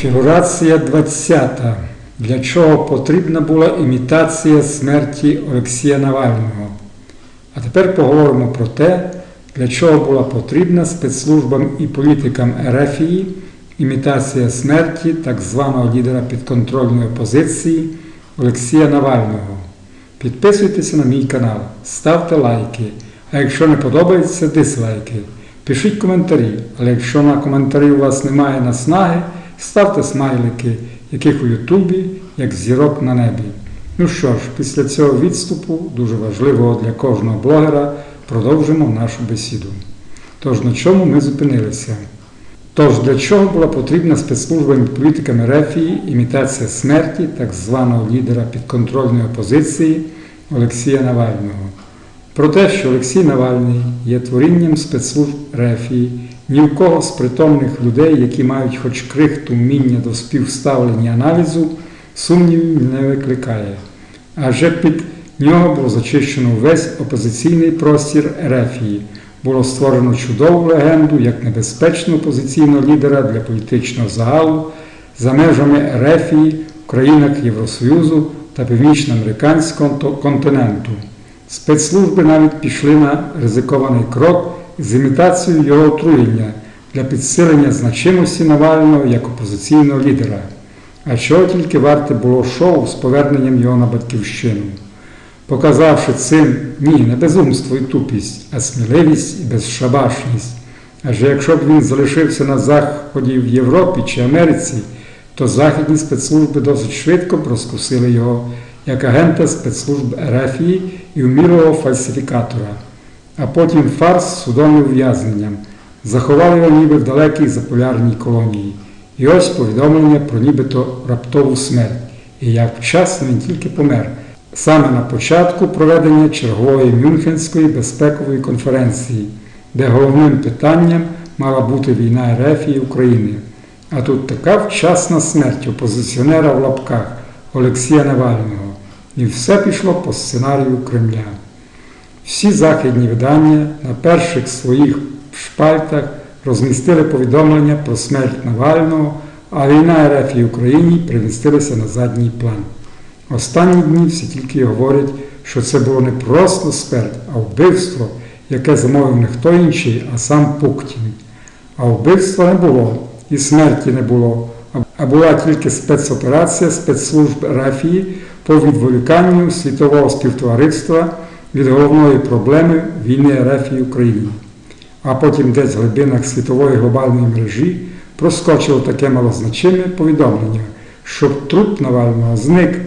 Фігурація 20. Для чого потрібна була імітація смерті Олексія Навального? А тепер поговоримо про те, для чого була потрібна спецслужбам і політикам Ерефії імітація смерті так званого лідера підконтрольної опозиції Олексія Навального. Підписуйтеся на мій канал, ставте лайки, а якщо не подобається, дизлайки. Пишіть коментарі, але якщо на коментарі у вас немає наснаги, ставте смайлики, яких у Ютубі, як зірок на небі. Ну що ж, після цього відступу, дуже важливого для кожного блогера, продовжимо нашу бесіду. Тож на чому ми зупинилися? Тож для чого була потрібна спецслужбам і політикам Рефії імітація смерті так званого лідера підконтрольної опозиції Олексія Навального? Про те, що Олексій Навальний є творінням спецслужб Рефії, ні в кого з притомних людей, які мають хоч крихту вміння до співставлення аналізу, сумнівів не викликає. Адже під нього було зачищено весь опозиційний простір Рефії. Було створено чудову легенду як небезпечного опозиційного лідера для політичного загалу за межами Рефії в країнах Євросоюзу та північноамериканського континенту. Спецслужби навіть пішли на ризикований крок з імітацією його отруєння для підсилення значимості Навального як опозиційного лідера. А чого тільки варте було шоу з поверненням його на батьківщину, показавши цим ні, не безумство і тупість, а сміливість і безшабашність. Адже якщо б він залишився на заході в Європі чи Америці, то західні спецслужби досить швидко б розкусили його як агента спецслужб Ерефії і вмілого фальсифікатора, а потім фарс з судовим ув'язненням. Заховали його ніби в далекій заполярній колонії. І ось повідомлення про нібито раптову смерть. І як вчасно він тільки помер. Саме на початку проведення чергової Мюнхенської безпекової конференції, де головним питанням мала бути війна РФ і України. А тут така вчасна смерть опозиціонера в лапках Олексія Навального. І все пішло по сценарію Кремля. Всі західні видання на перших своїх шпальтах розмістили повідомлення про смерть Навального, а війна РФ і Україні примістилися на задній план. Останні дні всі тільки говорять, що це було не просто смерть, а вбивство, яке замовив не хто інший, а сам Пуктін. А вбивства не було, і смерті не було, а була тільки спецоперація спецслужб Рафії по відволіканню світового співтовариства від головної проблеми війни РФ і України, А потім десь в глибинах світової глобальної мережі проскочило таке малозначиме повідомлення, що труп Навального зник.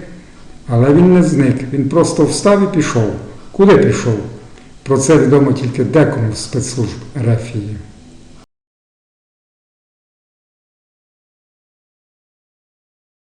Але він не зник, він просто встав і пішов. Куди пішов? Про це відомо тільки декому спецслужб Рефії.